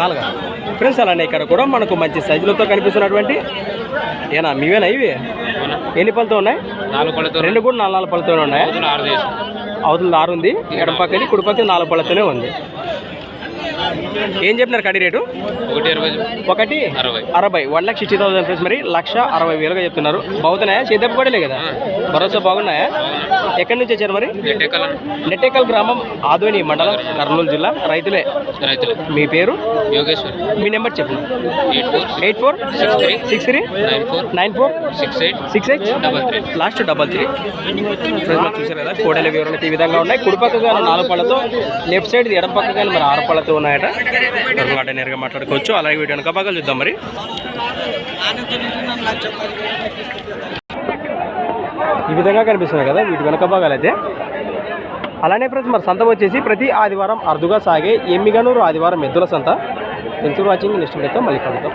నాలుగా. Friends అలానే ఇక్కడ కూడా మనకు మంచి సైజులతో కనిపిస్తున్నటువంటి ఏనా మీవేనా ఇవి? ఎన్ని పళ్ళతో ఉన్నాయి? రెండు కూడా నాలుగు నాలుగు పళ్ళతోనే ఉన్నాయి. అవతల ఆరు ఉంది. ఎడమ పక్కది కుడి నాలుగు పళ్ళతోనే ఉంది. ఏం చెప్పినారు కడి రేటు? ఒకటి అరవై one lakh sixty thousand friends మరి లక్ష అరవై వేలుగా చెప్తున్నారు. బాగుతున్నాయా? చేద్దెప్ప కూడా కదా? భరోసా బాగున్నాయా? ఎక్కడి నుంచి వచ్చారు మరి? నెట్టేకల్. గ్రామం ఆదోని మండలం కర్నూలు జిల్లా రైతులే. రైతులు. మీ పేరు? యోగేశ్వర్. మీ నెంబర్ చెప్పండి. Eight four. Six three. Six three? Nine four. Nine four? Six eight. Six eight? Double three. Last double three. చూసారు కదా కోడల వివరణ ఈ విధంగా ఉన్నాయి. కుడి పక్కగా నాలుగు పళ్ళతో లెఫ్ట్ సైడ్ ఎడం పక్కగా మరి ఆరు పళ్ళతో ఉన్నాయట. మాట నేరుగా మాట్లాడుకోవచ్చు. అలాగే వీడియో వెనక భాగాలు చూద్దాం మరి. ఈ విధంగా కనిపిస్తున్నాయి కదా వీటి వెనక భాగాలు అయితే. అలానే ఫ్రెండ్స్ మరి సంత వచ్చేసి ప్రతి ఆదివారం అరుదుగా సాగే ఎమ్మిగనూరు ఆదివారం ఎద్దుల సంత. థ్యాంక్స్ ఫర్ వాచింగ్ నెక్స్ట్ వీడియోతో మళ్ళీ కలుగుతాం